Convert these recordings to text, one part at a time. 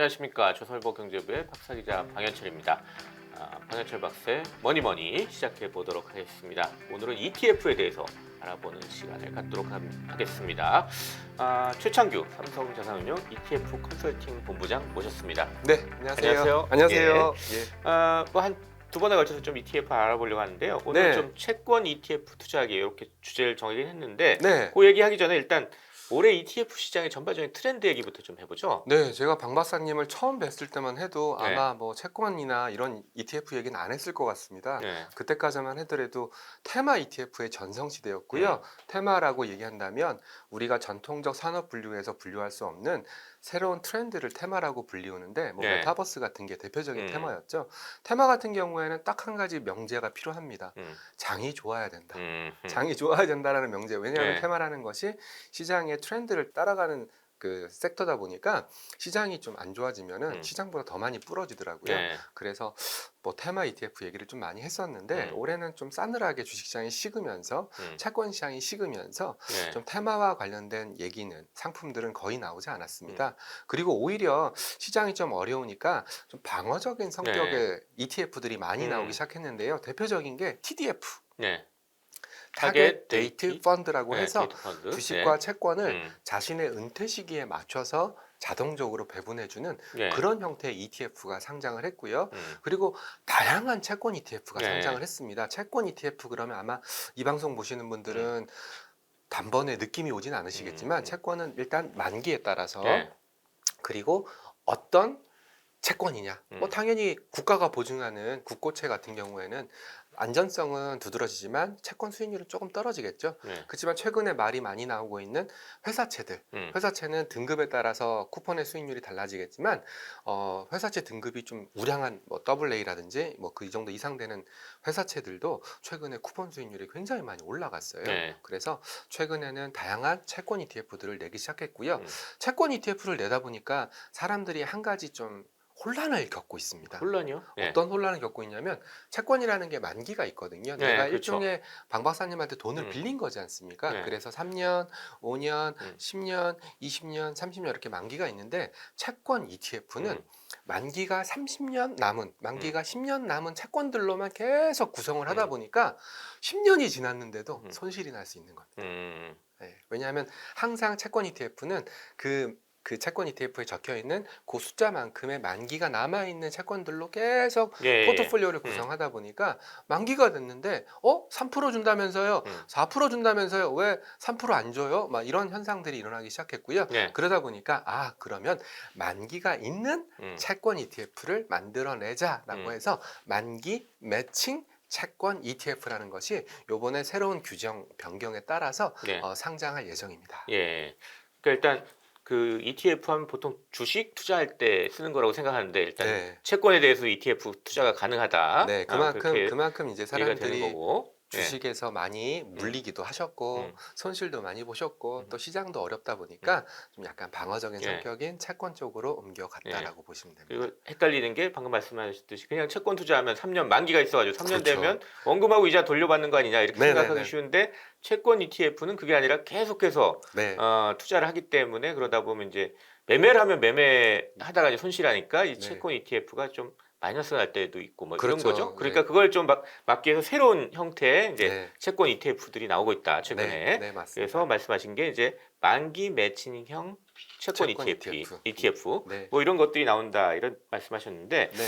안녕하십니까 조설보 경제부의 박사 기자 방현철입니다. 아, 방현철 박사의 머니 머니 시작해 보도록 하겠습니다. 오늘은 ETF에 대해서 알아보는 시간을 갖도록 함- 하겠습니다. 아, 최창규 삼성자산운용 ETF 컨설팅 본부장 모셨습니다. 네, 안녕하세요. 안녕하세요. 안녕하세요. 예. 아, 뭐한 두 번에 걸쳐서 좀 ETF 알아보려고 하는데요. 오늘 네. 좀 채권 ETF 투자하기 이렇게 주제를 정하긴 했는데 네. 그 얘기하기 전에 일단 올해 ETF 시장의 전반적인 트렌드 얘기부터 좀 해보죠. 네, 제가 방 박사님을 처음 뵀을 때만 해도 네. 아마 뭐 채권이나 이런 ETF 얘기는 안 했을 것 같습니다. 네. 그때까지만 해더라도 테마 ETF의 전성시대였고요. 네. 테마라고 얘기한다면 우리가 전통적 산업 분류에서 분류할 수 없는 새로운 트렌드를 테마라고 불리우는데 뭐 네. 메타버스 같은 게 대표적인 음. 테마였죠. 테마 같은 경우에는 딱 한 가지 명제가 필요합니다. 음. 장이 좋아야 된다. 음. 음. 장이 좋아야 된다라는 명제. 왜냐하면 네. 테마라는 것이 시장의 트렌드를 따라가는 그 섹터다 보니까 시장이 좀 안 좋아지면은 음. 시장보다 더 많이 부러지더라고요. 네. 그래서 뭐 테마 ETF 얘기를 좀 많이 했었는데 음. 올해는 좀 싸늘하게 주식시장이 식으면서 음. 채권 시장이 식으면서 네. 좀 테마와 관련된 얘기는 상품들은 거의 나오지 음. 않았습니다. 그리고 오히려 시장이 좀 어려우니까 좀 방어적인 성격의 ETF들이 많이 네. 음. 나오기 시작했는데요. 대표적인 게 TDF. 네. 타겟 데이트 펀드라고 네, 해서 데이트 펀드. 주식과 네. 채권을 음. 자신의 은퇴 시기에 맞춰서 자동적으로 배분해주는 네. 그런 형태의 ETF가 상장을 했고요. 음. 그리고 다양한 채권 ETF가 네. 상장을 했습니다. 채권 ETF 그러면 아마 이 방송 보시는 분들은 단번에 느낌이 오진 않으시겠지만 음. 채권은 일단 만기에 따라서 네. 그리고 어떤 채권이냐. 음. 뭐 당연히 국가가 보증하는 국고채 같은 경우에는 안전성은 두드러지지만 채권 수익률은 조금 떨어지겠죠. 네. 그렇지만 최근에 말이 많이 나오고 있는 회사채들. 음. 회사채는 등급에 따라서 쿠폰의 수익률이 달라지겠지만 어, 회사채 등급이 좀 우량한 뭐 AA 라든지 뭐 그 정도 이상 되는 회사채들도 최근에 쿠폰 수익률이 굉장히 많이 올라갔어요. 네. 그래서 최근에는 다양한 채권 ETF들을 내기 시작했고요. 음. 채권 ETF를 내다 보니까 사람들이 한 가지 좀 혼란을 겪고 있습니다. 혼란이요? 네. 어떤 혼란을 겪고 있냐면 채권이라는 게 만기가 있거든요. 네, 내가 그렇죠. 일종의 방 박사님한테 돈을 음. 빌린 거지 않습니까? 네. 그래서 3년, 5년, 음. 10년, 20년, 30년 이렇게 만기가 있는데 채권 ETF는 음. 만기가 30년 남은 만기가 10년 남은 채권들로만 계속 구성을 하다 음. 보니까 10년이 지났는데도 음. 손실이 날 수 있는 겁니다. 음. 네, 왜냐하면 항상 채권 ETF는 그, 그 채권 ETF에 적혀 있는 그 숫자만큼의 만기가 남아 있는 채권들로 계속 예, 예. 포트폴리오를 구성하다 보니까 만기가 됐는데 어? 3% 준다면서요? 음. 4% 준다면서요? 왜 3%안 줘요? 막 이런 현상들이 일어나기 시작했고요. 네. 그러다 보니까 아 그러면 만기가 있는 음. 채권 ETF를 만들어내자라고 음. 해서 만기 매칭 채권 ETF라는 것이 요번에 새로운 규정 변경에 따라서 네. 어, 상장할 예정입니다. 예. 그러니까 일단 그 ETF 하면 보통 주식 투자할 때 쓰는 거라고 생각하는데 일단 네. 채권에 대해서 ETF 투자가 가능하다. 네, 아, 그만큼 그렇게 그만큼 이제 사람들이 거고. 예. 주식에서 많이 물리기도 하셨고 음. 손실도 많이 보셨고 음. 또 시장도 어렵다 보니까 좀 약간 방어적인 예. 성격인 채권 쪽으로 옮겨갔다라고 보시면 됩니다. 그리고 헷갈리는 게 방금 말씀하셨듯이 그냥 채권 투자하면 3년 만기가 있어가지고 3년 그렇죠. 되면 원금하고 이자 돌려받는 거 아니냐 이렇게 네네네. 생각하기 쉬운데 채권 ETF는 그게 아니라 계속해서 네, 어, 투자를 하기 때문에 그러다 보면 이제 매매를 하면 매매하다가 이제 손실하니까 이 네. 채권 ETF가 좀 마이너스 날 때도 있고 뭐 그렇죠. 이런 거죠. 그러니까 네. 그걸 좀 막, 막기 위해서 새로운 형태의 이제 네, 채권 ETF들이 나오고 있다 최근에. 네, 네, 맞습니다. 그래서 말씀하신 게 이제 만기 매칭형 채권, 채권 ETF, ETF. ETF 네, 뭐 이런 것들이 나온다 이런 말씀하셨는데 네,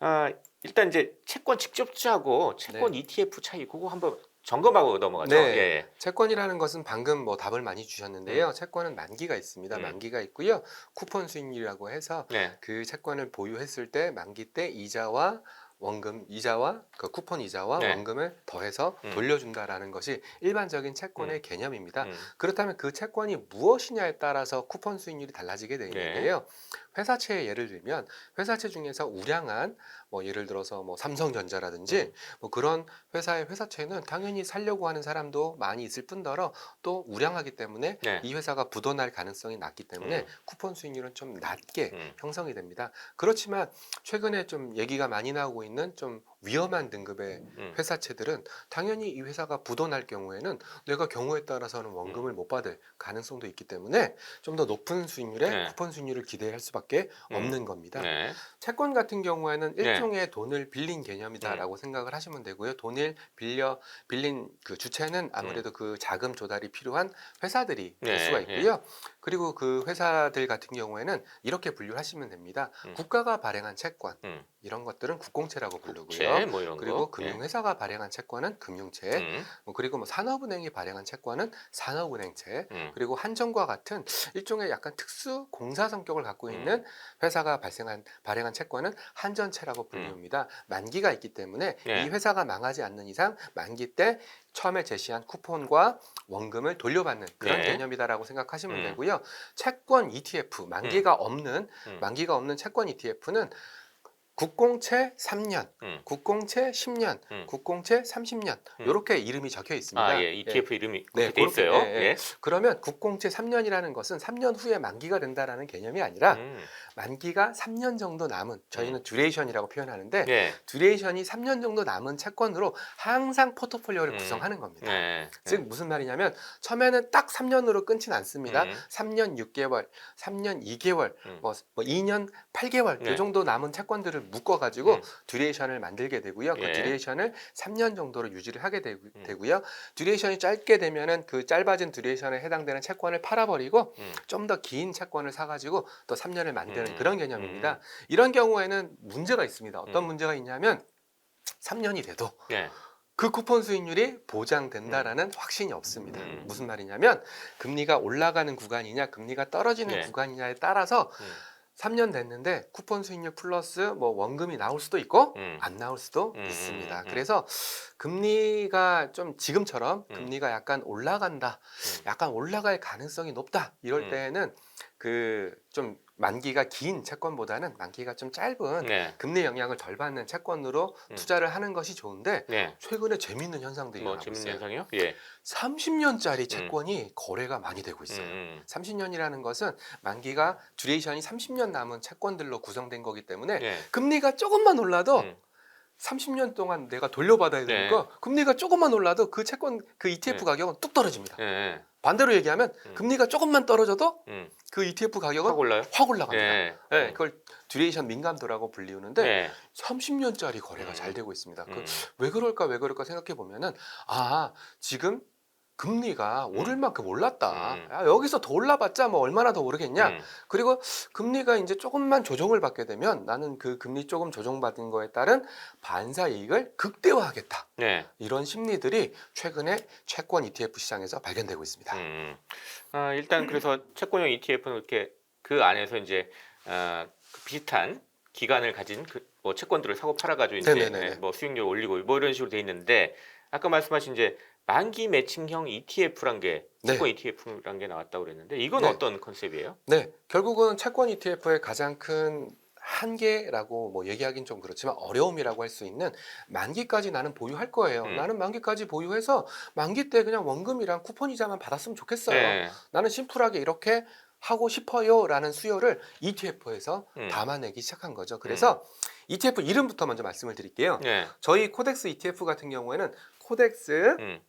아, 일단 이제 채권 직접 투자하고 채권 ETF 차이 그거 한번 점검하고 넘어가죠. 네. 예. 채권이라는 것은 방금 뭐 답을 많이 주셨는데요. 음. 채권은 만기가 있습니다. 음. 만기가 있고요. 쿠폰 수익률이라고 해서 네. 그 채권을 보유했을 때 만기 때 이자와 원금 이자와 그 쿠폰 이자와 네. 원금을 더해서 음. 돌려준다라는 것이 일반적인 채권의 개념입니다. 음. 그렇다면 그 채권이 무엇이냐에 따라서 쿠폰 수익률이 달라지게 네. 되는데요. 회사채의 예를 들면 회사채 중에서 우량한 뭐 예를 들어서 뭐 삼성전자라든지 음. 뭐 그런 회사의 회사채는 당연히 살려고 하는 사람도 많이 있을 뿐더러 또 우량하기 때문에 네. 이 회사가 부도날 가능성이 낮기 때문에 음. 쿠폰 수익률은 좀 낮게 음. 형성이 됩니다. 그렇지만 최근에 좀 얘기가 많이 나오고 있는 좀 위험한 등급의 음. 회사채들은 당연히 이 회사가 부도날 경우에는 내가 경우에 따라서는 원금을 못 받을 가능성도 있기 때문에 좀 더 높은 수익률의 네. 쿠폰 수익률을 기대할 수밖에 음. 없는 겁니다. 네. 채권 같은 경우에는 네. 일종의 돈을 빌린 개념이다라고 생각을 하시면 되고요. 돈을 빌려 빌린 그 주체는 아무래도 그 자금 조달이 필요한 회사들이 될 네, 수가 있고요. 그리고 그 회사들 같은 경우에는 이렇게 분류하시면 됩니다. 음. 국가가 발행한 채권 음. 이런 것들은 국공채라고 부르고요. 국채 뭐 이런 그리고 거. 금융회사가 발행한 채권은 금융채, 예. 음. 뭐 그리고 뭐 산업은행이 발행한 채권은 산업은행채, 음. 그리고 한정과 같은 일종의 약간 특수 공사 성격을 갖고 음. 있는 회사가 발생한 발행한 채권은 한전채라고 불립니다. 만기가 있기 때문에 예. 이 회사가 망하지 않는 이상 만기 때 처음에 제시한 쿠폰과 원금을 돌려받는 그런 네. 개념이다라고 생각하시면 음. 되고요. 채권 ETF 만기가 없는 음. 만기가 없는 채권 ETF는 국공채 3년, 음. 국공채 10년, 음. 국공채 30년 음. 이렇게 이름이 적혀 있습니다. 아, 예. ETF 이름이 그렇게 네, 돼 있어요. 예, 예. 그러면 국공채 3년이라는 것은 3년 후에 만기가 된다라는 개념이 아니라 음. 만기가 3년 정도 남은 저희는 듀레이션이라고 표현하는데 예. 듀레이션이 3년 정도 남은 채권으로 항상 포트폴리오를 음. 구성하는 겁니다. 네. 즉 무슨 말이냐면 처음에는 딱 3년으로 끊진 않습니다. 음. 3년 6개월, 3년 2개월, 음. 뭐, 뭐 2년 8개월 네. 이 정도 남은 채권들을 묶어 가지고 음. 듀레이션을 만들게 되고요. 예. 그 듀레이션을 3년 정도로 유지를 하게 되, 음. 고요 듀레이션이 짧게 되면은 그 짧아진 듀레이션에 해당되는 채권을 팔아버리고 음. 좀더 긴 채권을 사가지고 또 3년을 만 드는 음. 그런 개념입니다. 이런 경우에는 문제가 있습니다. 어떤 음. 문제가 있냐면 3년이 돼도 예. 그 쿠폰 수익률이 보장된다라는 확신이 없습니다. 음. 무슨 말이냐면 금리가 올라가는 구간이냐 금리가 떨어지는 네. 구간이냐에 따라서 음. 3년 됐는데 쿠폰 수익률 플러스 뭐 원금이 나올 수도 있고 음. 안 나올 수도 음, 있습니다. 음, 음. 그래서 금리가 좀 지금처럼 음. 금리가 약간 올라간다, 음. 약간 올라갈 가능성이 높다 이럴 음. 때에는 그 좀 만기가 긴 채권보다는 만기가 좀 짧은 네. 금리 영향을 덜 받는 채권으로 음. 투자를 하는 것이 좋은데 네. 최근에 재미있는 현상들이 뭐 재밌는 있어요. 현상이요? 예. 30년짜리 채권이 거래가 많이 되고 있어요. 음. 30년이라는 것은 만기가 듀레이션이 30년 남은 채권들로 구성된 거기 때문에 예. 금리가 조금만 올라도 음. 30년 동안 내가 돌려받아야 네. 되니까 금리가 조금만 올라도 그 채권 그 ETF 네. 가격은 뚝 떨어집니다. 예. 예. 반대로 얘기하면 음. 금리가 조금만 떨어져도 음. 그 ETF 가격은 확 올라요? 확 올라갑니다. 예. 네, 그걸 듀레이션 민감도라고 불리우는데 네. 30년짜리 거래가 음. 잘 되고 있습니다. 그 음. 왜 그럴까 왜 그럴까 생각해 보면은 아 지금 금리가 오를 만큼 올랐다. 음. 야, 여기서 더 올라봤자 뭐 얼마나 더 오르겠냐. 음. 그리고 금리가 이제 조금만 조정을 받게 되면 나는 그 금리 조금 조정받은 거에 따른 반사 이익을 극대화하겠다. 네. 이런 심리들이 최근에 채권 ETF 시장에서 발견되고 있습니다. 음. 아, 일단 그래서 채권형 ETF는 이렇게 그 안에서 이제 아, 그 비슷한 기간을 가진 그 뭐 채권들을 사고 팔아가지고 이제 네네네네. 예, 뭐 수익률 올리고 뭐 이런 식으로 돼 있는데 아까 말씀하신 이제 만기 매칭형 ETF란 게 네. 채권 ETF란 게 나왔다고 그랬는데 이건 네. 어떤 컨셉이에요? 네, 결국은 채권 ETF의 가장 큰 한계라고 뭐 얘기하긴 좀 그렇지만 어려움이라고 할 수 있는 만기까지 나는 보유할 거예요. 음. 나는 만기까지 보유해서 만기 때 그냥 원금이랑 쿠폰 이자만 받았으면 좋겠어요. 네. 나는 심플하게 이렇게 하고 싶어요라는 수요를 ETF에서 음. 담아내기 시작한 거죠. 그래서 ETF 이름부터 먼저 말씀을 드릴게요. 네. 저희 코덱스 ETF 같은 경우에는 코덱스 음.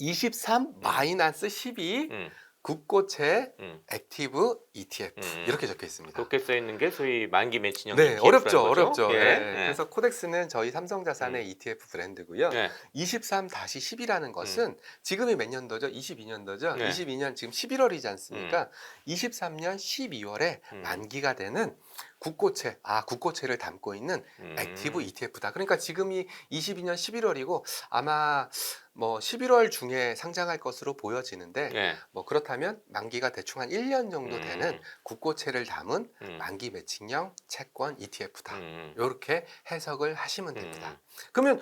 23 마이너스 12 음. 국고채 음. 액티브 ETF 음. 이렇게 적혀 있습니다. 그렇게 써 있는 게 소위 만기 매칭형 네, ETF라는 어렵죠, 거죠? 어렵죠. 예. 네. 네. 그래서 코덱스는 저희 삼성자산의 ETF 브랜드고요. 네. 23-10이라는 것은 지금이 몇 년도죠? 22년도죠. 음. 네. 22년 지금 11월이지 않습니까? 23년 12월에 음. 만기가 되는 국고채, 아 국고채를 담고 있는 음. 액티브 ETF다. 그러니까 지금이 22년 11월이고 아마 뭐 11월 중에 상장할 것으로 보여지는데 네. 뭐 그렇다면 만기가 대충 한 1년 정도 음. 되는 국고채를 담은 음. 만기 매칭형 채권 ETF다. 음. 이렇게 해석을 하시면 됩니다. 음. 그러면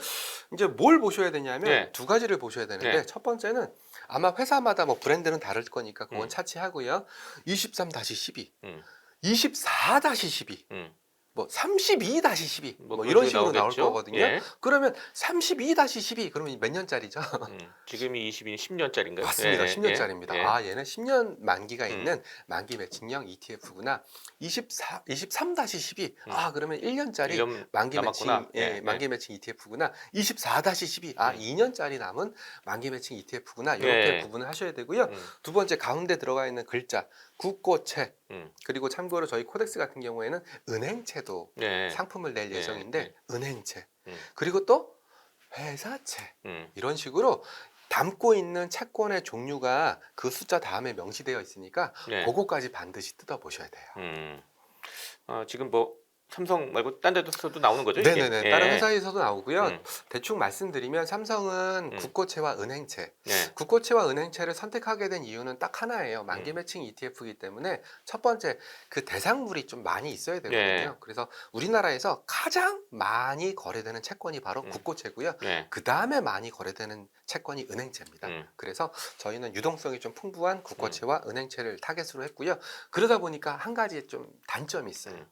이제 뭘 보셔야 되냐면 네. 두 가지를 보셔야 되는데 네. 첫 번째는 아마 회사마다 뭐 브랜드는 다를 거니까 그건 음. 차치하고요. 23-12, 음. 24-12. 음. 뭐 32-12 뭐, 뭐 이런 식으로 나올 나오겠죠. 거거든요. 예. 그러면 32-12 그러면 몇 년짜리죠? 음, 지금이 22년 10년짜리인가요? 맞습니다. 10년짜리입니다. 예. 아, 얘는 10년 만기가 음. 있는 만기 매칭형 ETF구나. 24, 23-12. 음. 아, 그러면 1년짜리 1년 만기 남았구나. 매칭, 예, 예, 만기 매칭 ETF구나. 24-12. 아, 음. 2년짜리 남은 만기 매칭 ETF구나. 이렇게 예. 구분을 하셔야 되고요. 음, 두 번째 가운데 들어가 있는 글자 국고채 음. 그리고 참고로 저희 코덱스 같은 경우에는 은행채도 네. 상품을 낼 네, 예정인데 네. 은행채 음. 그리고 또 회사채 음, 이런 식으로 담고 있는 채권의 종류가 그 숫자 다음에 명시되어 있으니까 네. 그거까지 반드시 뜯어 보셔야 돼요. 음. 어, 지금 뭐 삼성 말고 딴 데서도 나오는 거죠? 이게? 네네네. 예. 다른 회사에서도 나오고요. 음. 대충 말씀드리면 삼성은 음. 국고채와 은행채, 네. 국고채와 은행채를 선택하게 된 이유는 딱 하나예요. 만기 음. 매칭 ETF이기 때문에 첫 번째 그 대상물이 좀 많이 있어야 되거든요. 네. 그래서 우리나라에서 가장 많이 거래되는 채권이 바로 음. 국고채고요. 네. 그 다음에 많이 거래되는 채권이 은행채입니다. 음. 그래서 저희는 유동성이 좀 풍부한 국고채와 은행채를 타겟으로 했고요. 그러다 보니까 한 가지 좀 단점이 있어요. 음.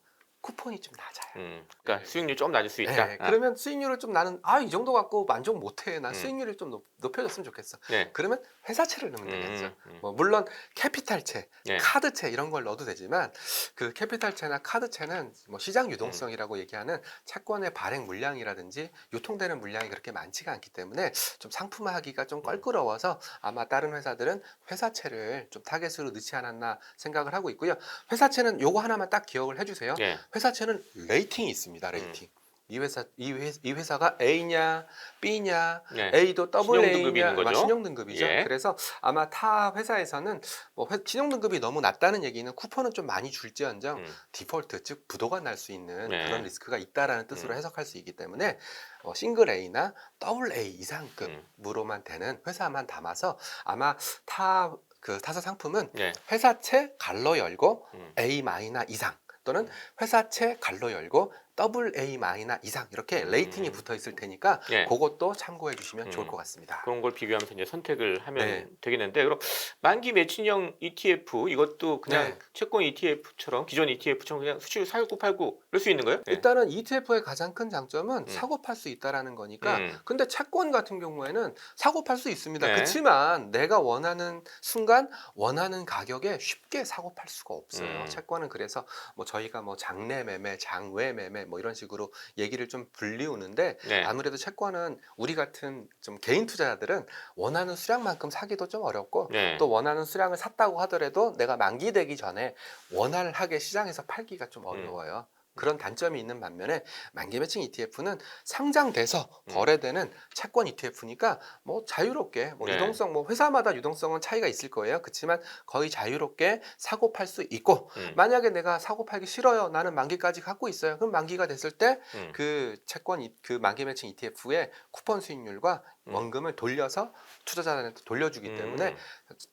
쿠폰이 좀 낮아요. 음. 그러니까 수익률이 좀 낮을 수 있다. 네, 아. 그러면 수익률을 좀 나는 아 이 정도 갖고 만족 못해. 난 음. 수익률을 좀 높, 높여줬으면 좋겠어. 네. 그러면 회사채를 넣으면 되겠죠. 음, 음. 뭐 물론 캐피탈채, 네. 카드채 이런 걸 넣어도 되지만 그 캐피탈채나 카드채는 뭐 시장 유동성이라고 음. 얘기하는 채권의 발행 물량이라든지 유통되는 물량이 그렇게 많지가 않기 때문에 좀 상품화하기가 음. 좀 껄끄러워서 아마 다른 회사들은 회사채를 좀 타겟으로 넣지 않았나 생각을 하고 있고요. 회사채는 요거 하나만 딱 기억을 해주세요. 네. 회사채는 레이팅이 있습니다. 레이팅. 이 회사 이, 회, 이 회사 가 A냐 B냐 네. A도 더블 A냐 있는 거죠? 신용 등급이죠. 예. 그래서 아마 타 회사에서는 뭐 회- 신용 등급이 너무 낮다는 얘기는 쿠폰은 좀 많이 줄지언정 음. 디폴트 즉 부도가 날 수 있는 네. 그런 리스크가 있다라는 뜻으로 음. 해석할 수 있기 때문에 어, 싱글 A나 더블 A 음. 이상급으로만 되는 회사만 담아서 아마 타그 타사 상품은 네. 회사채 갈로 열고 음. A 마이나 이상 또는 음. 회사채 갈로 열고 더블 A 마이나 이상 이렇게 레이팅이 음. 붙어 있을 테니까 네. 그것도 참고해 주시면 좋을 음. 것 같습니다. 그런 걸 비교하면서 이제 선택을 하면 네. 되겠는데 그럼 만기 매칭형 ETF 이것도 그냥 네. 채권 ETF처럼 기존 ETF처럼 그냥 수출 사고 팔고 이럴 수 있는 거예요? 네. 일단은 ETF의 가장 큰 장점은 음. 사고 팔 수 있다라는 거니까 음. 근데 채권 같은 경우에는 사고 팔 수 있습니다. 네. 그렇지만 내가 원하는 순간 원하는 가격에 쉽게 사고 팔 수가 없어요. 음. 채권은 그래서 뭐 저희가 뭐 장내 매매, 장외 매매 뭐 이런 식으로 얘기를 좀 불리우는데 네. 아무래도 채권은 우리 같은 좀 개인 투자자들은 원하는 수량만큼 사기도 좀 어렵고 네. 또 원하는 수량을 샀다고 하더라도 내가 만기되기 전에 원활하게 시장에서 팔기가 좀 어려워요. 그런 단점이 있는 반면에 만기 매칭 ETF는 상장돼서 음. 거래되는 채권 ETF니까 뭐 자유롭게 뭐 네. 유동성 뭐 회사마다 유동성은 차이가 있을 거예요. 그렇지만 거의 자유롭게 사고 팔 수 있고 음. 만약에 내가 사고 팔기 싫어요. 나는 만기까지 갖고 있어요. 그럼 만기가 됐을 때 음. 그 채권 이- 그 만기 매칭 ETF의 쿠폰 수익률과 음. 원금을 돌려서 투자자한테 돌려주기 음. 때문에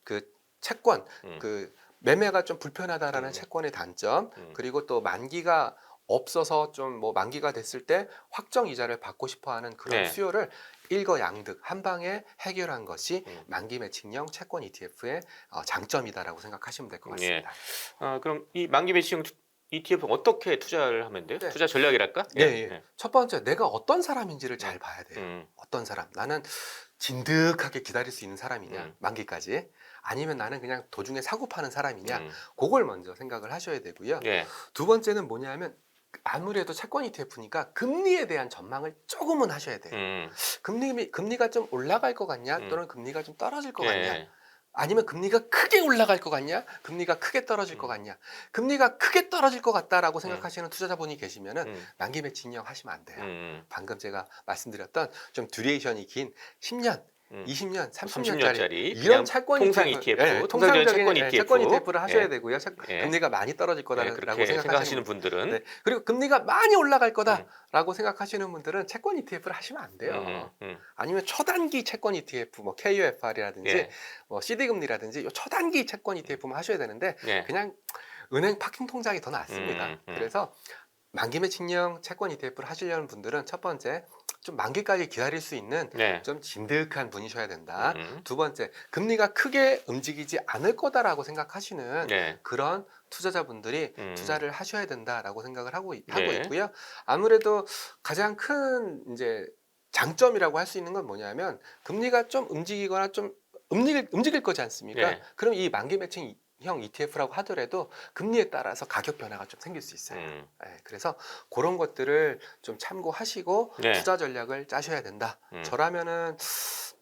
그 채권 음. 그 매매가 좀 불편하다라는 음. 채권의 단점 음. 그리고 또 만기가 없어서 좀 뭐 만기가 됐을 때 확정 이자를 받고 싶어하는 그런 네. 수요를 일거양득 한 방에 해결한 것이 음. 만기 매칭형 채권 ETF의 어, 장점이다라고 생각하시면 될것 예. 같습니다. 아, 그럼 이 만기 매칭형 ETF 어떻게 투자를 하면 돼요? 네. 투자 전략이랄까? 네, 예. 첫 번째 내가 어떤 사람인지를 잘 봐야 돼요. 음. 어떤 사람? 나는 진득하게 기다릴 수 있는 사람이냐 음. 만기까지 아니면 나는 그냥 도중에 사고 파는 사람이냐 음. 그걸 먼저 생각을 하셔야 되고요. 예. 두 번째는 뭐냐면 아무래도 채권 ETF니까 금리에 대한 전망을 조금은 하셔야 돼요. 음. 금리 금리가 좀 올라갈 것 같냐 음. 또는 금리가 좀 떨어질 것 같냐 예. 아니면 금리가 크게 올라갈 것 같냐 금리가 크게 떨어질 것 음. 같냐 금리가 크게 떨어질 것 같다라고 생각하시는 투자자분이 계시면은 음. 만기 매칭형 하시면 안 돼요. 음. 방금 제가 말씀드렸던 좀 듀레이션이 긴 10년, 음. 20년, 30년짜리 30년짜리 이런 채권 통상 ETF, 예, 통상적인 채권 예, ETF. 채권 ETF를 하셔야 예. 되고요. 채- 예. 금리가 많이 떨어질 네, 거다라고 그렇게 생각하시는 분들은 네. 그리고 금리가 많이 올라갈 음. 거다라고 생각하시는 분들은 채권 ETF를 하시면 안 돼요. 음, 음. 아니면 초단기 채권 ETF, 뭐 KUFR이라든지 예. 뭐 CD 금리라든지 요 초단기 채권 ETF만 하셔야 되는데 예. 그냥 은행 파킹 통장이 더 낫습니다. 음, 음. 그래서 만기 매칭형 채권 ETF를 하시려는 분들은 첫 번째 좀 만기까지 기다릴 수 있는 네. 좀 진득한 분이셔야 된다. 음. 두 번째, 금리가 크게 움직이지 않을 거다라고 생각하시는 네. 그런 투자자분들이 음. 투자를 하셔야 된다라고 생각을 하고, 있- 하고 네. 있고요. 아무래도 가장 큰 이제 장점이라고 할 수 있는 건 뭐냐면 금리가 좀 움직이거나 좀 움직일, 움직일 거지 않습니까? 네. 그럼 이 만기 매칭 형 ETF라고 하더라도 금리에 따라서 가격 변화가 좀 생길 수 있어요. 음. 예, 그래서 그런 것들을 좀 참고하시고 네. 투자 전략을 짜셔야 된다. 음. 저라면은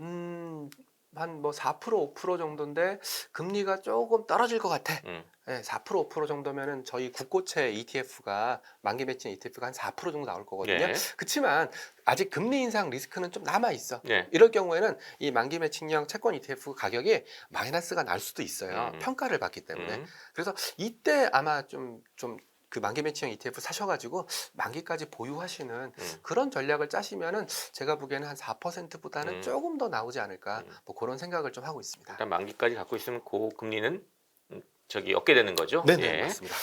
음, 한뭐4% 5% 정도인데 금리가 조금 떨어질 것 같아. 음. 예, 4% 5% 정도면은 저희 국고채 ETF가 만기 매칭 ETF가 한 4% 정도 나올 거거든요. 네. 그렇지만 아직 금리 인상 리스크는 좀 남아 있어. 네. 이럴 경우에는 이 만기 매칭형 채권 ETF 가격이 마이너스가 날 수도 있어요. 음. 평가를 받기 때문에. 음. 그래서 이때 아마 좀좀 그 만기 매칭형 ETF 사셔가지고 만기까지 보유하시는 음. 그런 전략을 짜시면은 제가 보기에는 한 4%보다는 음. 조금 더 나오지 않을까 음. 뭐 그런 생각을 좀 하고 있습니다. 일단 만기까지 갖고 있으면 고 금리는 음, 저기 얻게 되는 거죠. 네네 예. 맞습니다.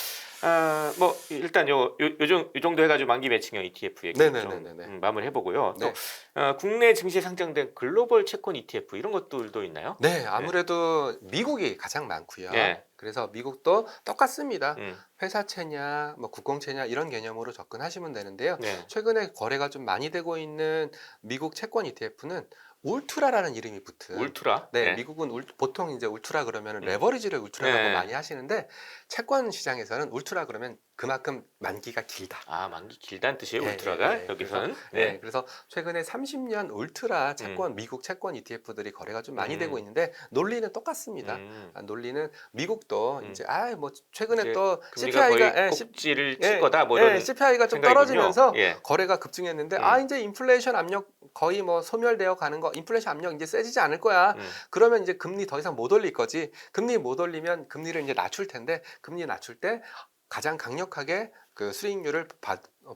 아, 뭐 일단 요, 요, 요, 정- 요 정도 해가지고 만기 매칭형 ETF 얘기 좀. 음, 마무리 해보고요. 네. 또 어, 국내 증시에 상장된 글로벌 채권 ETF 이런 것들도 있나요? 네, 아무래도 미국이 가장 많고요. 네. 그래서 미국도 똑같습니다. 음, 회사채냐, 뭐 국공채냐 이런 개념으로 접근하시면 되는데요. 네. 최근에 거래가 좀 많이 되고 있는 미국 채권 ETF는 울트라라는 이름이 붙은 울트라. 네, 미국은 울- 보통 이제 울트라 그러면 음. 레버리지를 울트라라고 네. 많이 하시는데 채권 시장에서는 울트라 그러면 그만큼 만기가 길다. 아 만기 길다는 뜻이에요. 네, 울트라가 네, 네. 여기서는. 네. 네. 그래서 최근에 30년 울트라 채권 미국 채권 ETF들이 거래가 좀 많이 음. 되고 있는데 논리는 똑같습니다. 음, 아, 논리는 미국도 음. 이제 아 뭐 최근에 또 CPI가 거의 예, 꼭지를 예, 칠 거다. 뭐 예, 이런 CPI가 좀. 떨어지면서 예. 거래가 급증했는데 음. 아 이제 인플레이션 압력 거의 뭐 소멸되어 가는 거 인플레이션 압력 이제 세지지 않을 거야. 음, 그러면 이제 금리 더 이상 못 올릴 거지. 금리 못 올리면 금리를 이제 낮출 텐데 금리 낮출 때 가장 강력하게 그 수익률을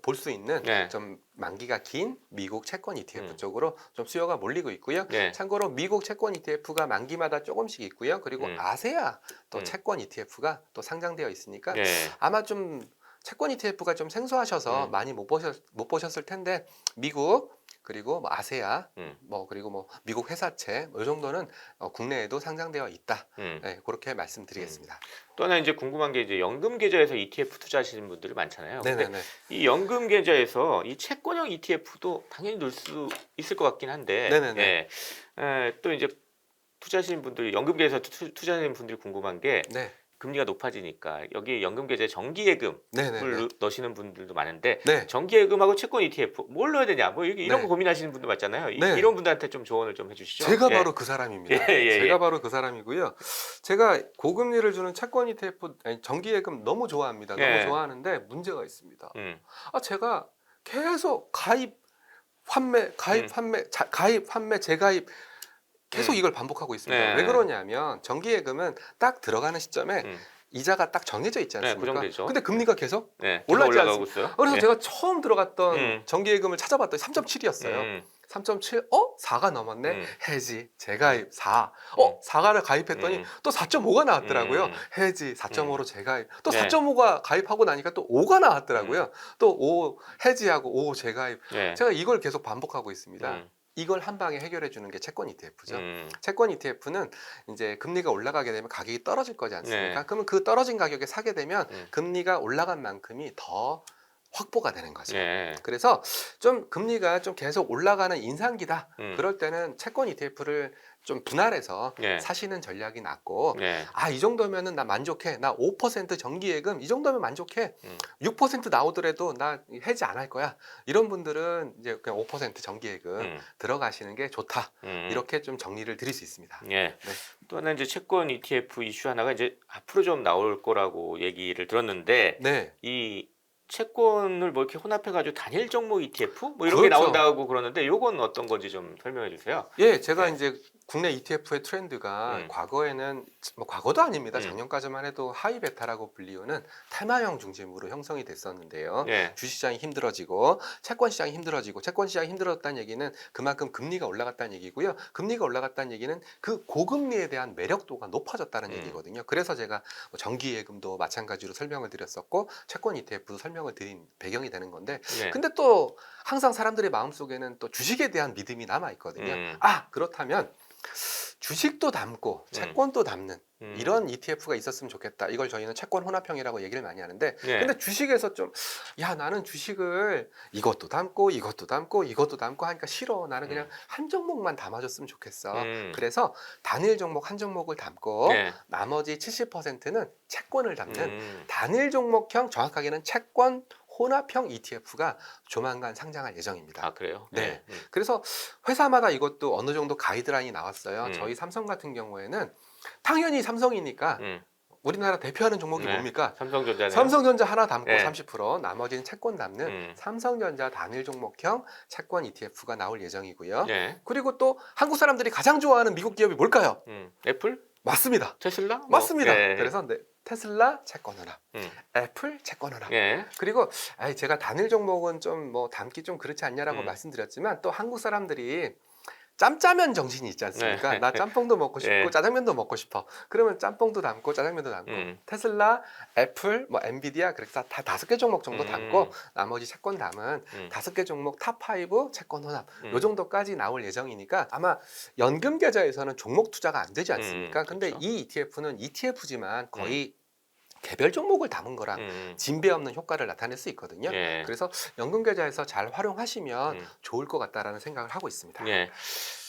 볼 수 있는 네. 좀 만기가 긴 미국 채권 ETF 음. 쪽으로 좀 수요가 몰리고 있고요. 네. 참고로 미국 채권 ETF가 만기마다 조금씩 있고요. 그리고 음. 아세아 또 음. 채권 ETF가 또 상장되어 있으니까 네. 아마 좀 채권 ETF가 좀 생소하셔서 음. 많이 못 보셨 못 보셨을 텐데 미국 그리고 뭐 아세아 음, 뭐 그리고 뭐 미국 회사채 뭐 이 정도는 어, 국내에도 상장되어 있다. 음. 네, 그렇게 말씀드리겠습니다. 또 하나 이제 궁금한 게 이제 연금 계좌에서 ETF 투자하시는 분들이 많잖아요. 네네네. 이 연금 계좌에서 이 채권형 ETF도 당연히 넣을 수 있을 것 같긴 한데, 네네네. 예. 에, 또 이제 투자하시는 분들이 연금 계좌에서 투, 투자하는 분들이 궁금한 게 네, 금리가 높아지니까 여기 연금 계좌에 정기 예금을 네네네. 넣으시는 분들도 많은데 네, 정기 예금하고 채권 ETF 뭘 넣어야 되냐 뭐 이런 네. 거 고민하시는 분들 많잖아요. 이, 네. 런 분들한테 좀 조언을 좀 해주시죠. 제가 예. 바로 그 사람입니다. 예, 예, 예. 제가 바로 그 사람이고요. 제가 고금리를 주는 채권 ETF, 아니, 정기 예금 너무 좋아합니다. 예. 너무 좋아하는데 문제가 있습니다. 음, 아, 제가 계속 가입, 환매, 가입, 음. 환매, 자, 가입, 환매, 재가입 계속 음. 이걸 반복하고 있습니다. 네. 왜 그러냐면 정기예금은 딱 들어가는 시점에 음. 이자가 딱 정해져 있지 네, 않습니까? 고정되죠. 근데 금리가 계속 네, 올라가지 올라가고 있어요. 그래서 예. 제가 처음 들어갔던 음. 정기예금을 찾아봤더니 3.7이었어요. 음, 3.7, 어? 4가 넘었네? 음. 해지, 재가입 4. 어? 4가를 가입했더니 음. 또 4.5가 나왔더라고요. 음. 해지 4.5로 재가입. 또 네. 4.5가 가입하고 나니까 또 5가 나왔더라고요. 또5 해지하고 5 재가입. 예. 제가 이걸 계속 반복하고 있습니다. 음, 이걸 한 방에 해결해 주는 게 채권 ETF죠. 음, 채권 ETF는 이제 금리가 올라가게 되면 가격이 떨어질 거지 않습니까? 네. 그러면 그 떨어진 가격에 사게 되면 음. 금리가 올라간 만큼이 더 확보가 되는 거죠. 예. 그래서 좀 금리가 좀 계속 올라가는 인상기다. 음. 그럴 때는 채권 ETF를 좀 분할해서 예. 사시는 전략이 낫고 예. 아이 정도면은 나 만족해. 나 5% 정기예금 이 정도면 만족해. 음. 6% 나오더라도 나 해지 안 할 거야. 이런 분들은 이제 그냥 5% 정기예금 음, 들어가시는 게 좋다. 음. 이렇게 좀 정리를 드릴 수 있습니다. 예. 네. 또 하나 이제 채권 ETF 이슈 하나가 이제 앞으로 좀 나올 거라고 얘기를 들었는데 네. 이 채권을 뭐 이렇게 혼합해가지고 단일 종목 ETF 뭐 이런 게 그렇죠. 나온다고 그러는데 요건 어떤 건지 좀 설명해 주세요. 예, 제가 네. 이제 국내 ETF의 트렌드가 음. 과거에는 뭐 과거도 아닙니다. 음. 작년까지만 해도 하이 베타라고 불리우는 테마형 중심으로 형성이 됐었는데요. 예. 주식시장이 힘들어지고 채권 시장이 힘들어지고 채권 시장이 힘들었다는 얘기는 그만큼 금리가 올라갔다는 얘기고요. 금리가 올라갔다는 얘기는 그 고금리에 대한 매력도가 높아졌다는 음. 얘기거든요. 그래서 제가 뭐 정기 예금도 마찬가지로 설명을 드렸었고 채권 ETF도 설명을 설명을 드린 배경이 되는 건데 예. 근데 또 항상 사람들의 마음속에는 또 주식에 대한 믿음이 남아 있거든요. 음. 아 그렇다면 주식도 담고 음. 채권도 담는 음. 이런 ETF가 있었으면 좋겠다. 이걸 저희는 채권 혼합형이라고 얘기를 많이 하는데 예. 근데 주식에서 좀 야 나는 주식을 이것도 담고 이것도 담고 이것도 담고 하니까 싫어. 나는 그냥 음. 한 종목만 담아줬으면 좋겠어. 음. 그래서 단일 종목 한 종목을 담고 예. 나머지 70%는 채권을 담는 음. 단일 종목형 정확하게는 채권 혼합형 ETF가 조만간 상장할 예정입니다. 아 그래요? 네. 예. 음. 그래서 회사마다 이것도 어느 정도 가이드라인이 나왔어요. 음. 저희 삼성 같은 경우에는 당연히 삼성이니까 음. 우리나라 대표하는 종목이 네. 뭡니까? 삼성전자는 삼성전자 하나 담고 네. 30%, 나머지는 채권 담는 음. 삼성전자 단일 종목형 채권 ETF가 나올 예정이고요. 예. 그리고 또 한국 사람들이 가장 좋아하는 미국 기업이 뭘까요? 음. 애플? 맞습니다. 테슬라? 뭐, 맞습니다. 예. 그래서 네, 테슬라 채권 혼합, 음. 애플 채권 혼합. 예. 그리고 아이, 제가 단일 종목은 좀 뭐 담기 좀 그렇지 않냐라고 음. 말씀드렸지만 또 한국 사람들이 짬짜면 정신이 있지 않습니까? 네. 나 짬뽕도 먹고 싶고 예. 짜장면도 먹고 싶어. 그러면 짬뽕도 담고 짜장면도 담고 음. 테슬라, 애플, 뭐 엔비디아 그래서 다 다섯 개 종목 정도 음. 담고 나머지 채권 담은 음. 다섯 개 종목 탑 파이브 채권 혼합 음. 요 정도까지 나올 예정이니까 아마 연금 계좌에서는 종목 투자가 안 되지 않습니까? 음, 근데 그렇죠. 이 ETF는 ETF지만 거의 개별 종목을 담은 거랑 음. 진배 없는 효과를 나타낼 수 있거든요. 예. 그래서 연금 계좌에서 잘 활용하시면 음. 좋을 것 같다라는 생각을 하고 있습니다. 예.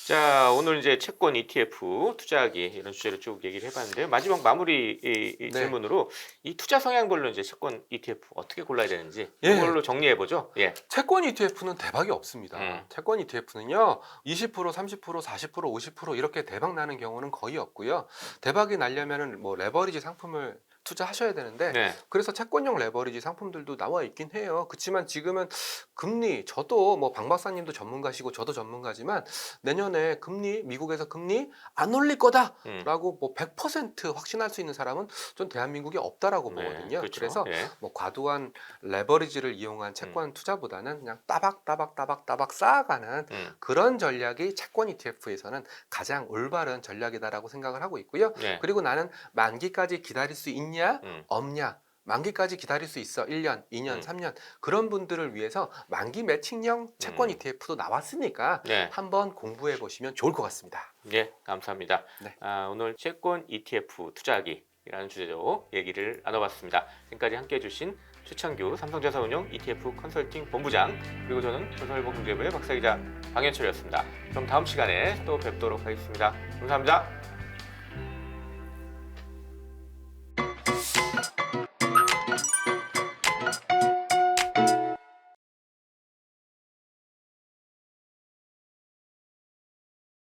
자 오늘 이제 채권 ETF 투자하기 이런 주제로 쭉 얘기를 해봤는데요. 마지막 마무리 이, 이 네. 질문으로 이 투자 성향별로 이제 채권 ETF 어떻게 골라야 되는지 예. 이걸로 정리해 보죠. 예. 채권 ETF는 대박이 없습니다. 음. 채권 ETF는요, 20%, 30%, 40%, 50% 이렇게 대박 나는 경우는 거의 없고요. 대박이 나려면은 뭐 레버리지 상품을 투자하셔야 되는데 네. 그래서 채권형 레버리지 상품들도 나와 있긴 해요. 그렇지만 지금은 금리 저도 뭐박 박사님도 전문가시고 저도 전문가지만 내년에 금리 미국에서 금리 안 올릴 거다라고 음. 뭐100% 확신할 수 있는 사람은 전 대한민국에 없다라고 네, 보거든요. 그렇죠. 그래서 예. 뭐 과도한 레버리지를 이용한 채권 투자보다는 그냥 따박 따박 따박 따박 쌓아가는 음. 그런 전략이 채권 ETF에서는 가장 올바른 전략이다라고 생각을 하고 있고요. 예. 그리고 나는 만기까지 기다릴 수 있냐 음. 없냐 만기까지 기다릴 수 있어 1년, 2년, 음. 3년 그런 분들을 위해서 만기 매칭형 채권 음. ETF도 나왔으니까 네. 한번 공부해 보시면 좋을 것 같습니다. 예, 감사합니다. 네. 아, 오늘 채권 ETF 투자하기라는 주제로 얘기를 나눠봤습니다. 지금까지 함께해 주신 최창규 삼성자산운용 ETF 컨설팅 본부장 그리고 저는 조선일보 경제부의 박사기자 방현철이었습니다. 그럼 다음 시간에 또 뵙도록 하겠습니다. 감사합니다.